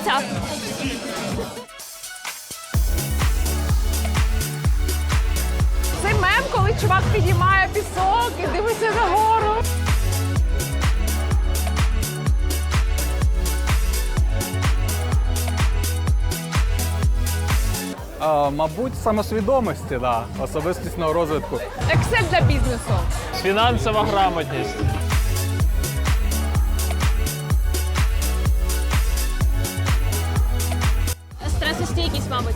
оця. Мем, коли чувак піднімає пісок і дивиться нагору. Е, Мабуть, самосвідомості, да. особистісного розвитку. Ексет для бізнесу. Фінансова грамотність. Стресостійкість, мабуть.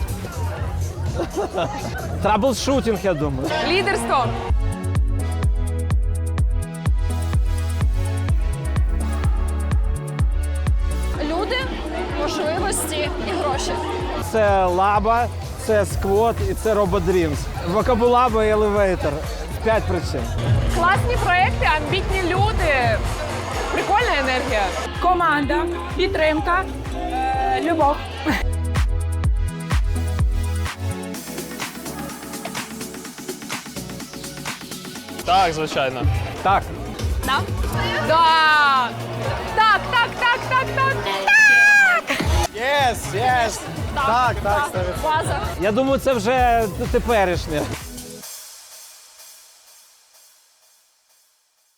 Траблшутінг, я думаю. Лідерство. Люди, можливості і гроші. Це лаба, це сквот і це рободрімс. Вокабулаба і елевейтор. П'ять причин. Класні проекти, амбітні люди. Прикольна енергія. Команда, підтримка, е, любов. Так, звичайно. Так, Да. Так, так, так, так, так. Єс, єс. Так, так, База. Я думаю, це вже теперішнє.